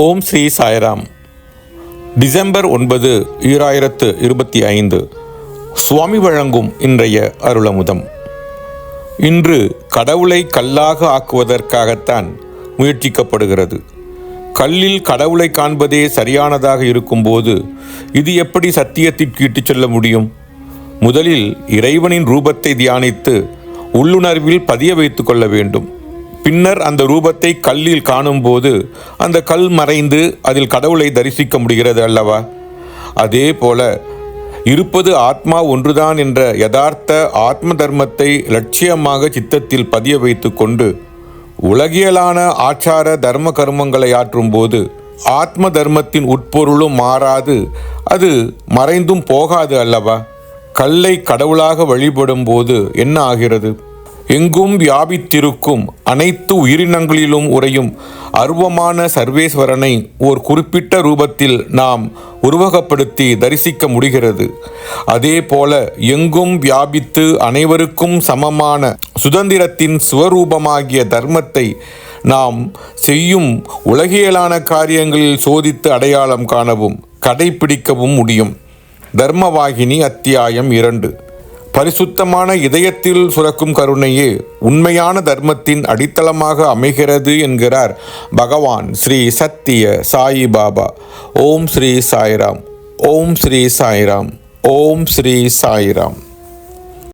ஓம் Sri Sairam. December ஒன்பது ஈராயிரத்து இருபத்தி ஐந்து. சுவாமி வழங்கும் இன்றைய அருளமுதம். இன்று கடவுளை கல்லாக ஆக்குவதற்காகத்தான் முயற்சிக்கப்படுகிறது. கல்லில் கடவுளை காண்பதே சரியானதாக இருக்கும்போது இது எப்படி சத்தியத்திற்கு இட்டுச் செல்ல முடியும்? முதலில் இறைவனின் ரூபத்தை தியானித்து உள்ளுணர்வில் பதிய வைத்துக் கொள்ள வேண்டும். பின்னர் அந்த ரூபத்தை கல்லில் காணும்போது அந்த கல் மறைந்து அதில் கடவுளை தரிசிக்க முடிகிறது அல்லவா? அதே போல இருப்பது ஆத்மா ஒன்றுதான் என்ற யதார்த்த ஆத்ம தர்மத்தை லட்சியமாக சித்தத்தில் பதிய வைத்துக்கொண்டு உலகியலான ஆச்சார தர்ம கர்மங்களை ஆற்றும்போது ஆத்ம தர்மத்தின் உட்பொருளும் மாறாது அது மறைந்தும் போகாது அல்லவா? கல்லை கடவுளாக வழிபடும் போது என்ன ஆகிறது? எங்கும் வியாபித்திருக்கும் அனைத்து உயிரினங்களிலும் உறையும் அருவமான சர்வேஸ்வரனை ஓர் குறிப்பிட்ட ரூபத்தில் நாம் உருவகப்படுத்தி தரிசிக்க முடிகிறது. அதே போல எங்கும் வியாபித்து அனைவருக்கும் சமமான சுதந்திரத்தின் சுவரூபமாகிய தர்மத்தை நாம் செய்யும் உலகியலான காரியங்களில் சோதித்து அடையாளம் காணவும் கடைபிடிக்கவும் முடியும். தர்மவாகினி அத்தியாயம் இரண்டு. பரிசுத்தமான இதயத்தில் சுரக்கும் கருணையே உண்மையான தர்மத்தின் அடித்தளமாக அமைகிறது என்கிறார் பகவான் ஸ்ரீ சத்திய சாயி பாபா. ஓம் ஸ்ரீ சாய்ராம். ஓம் ஸ்ரீ சாய்ராம். ஓம் ஸ்ரீ சாய்ராம்.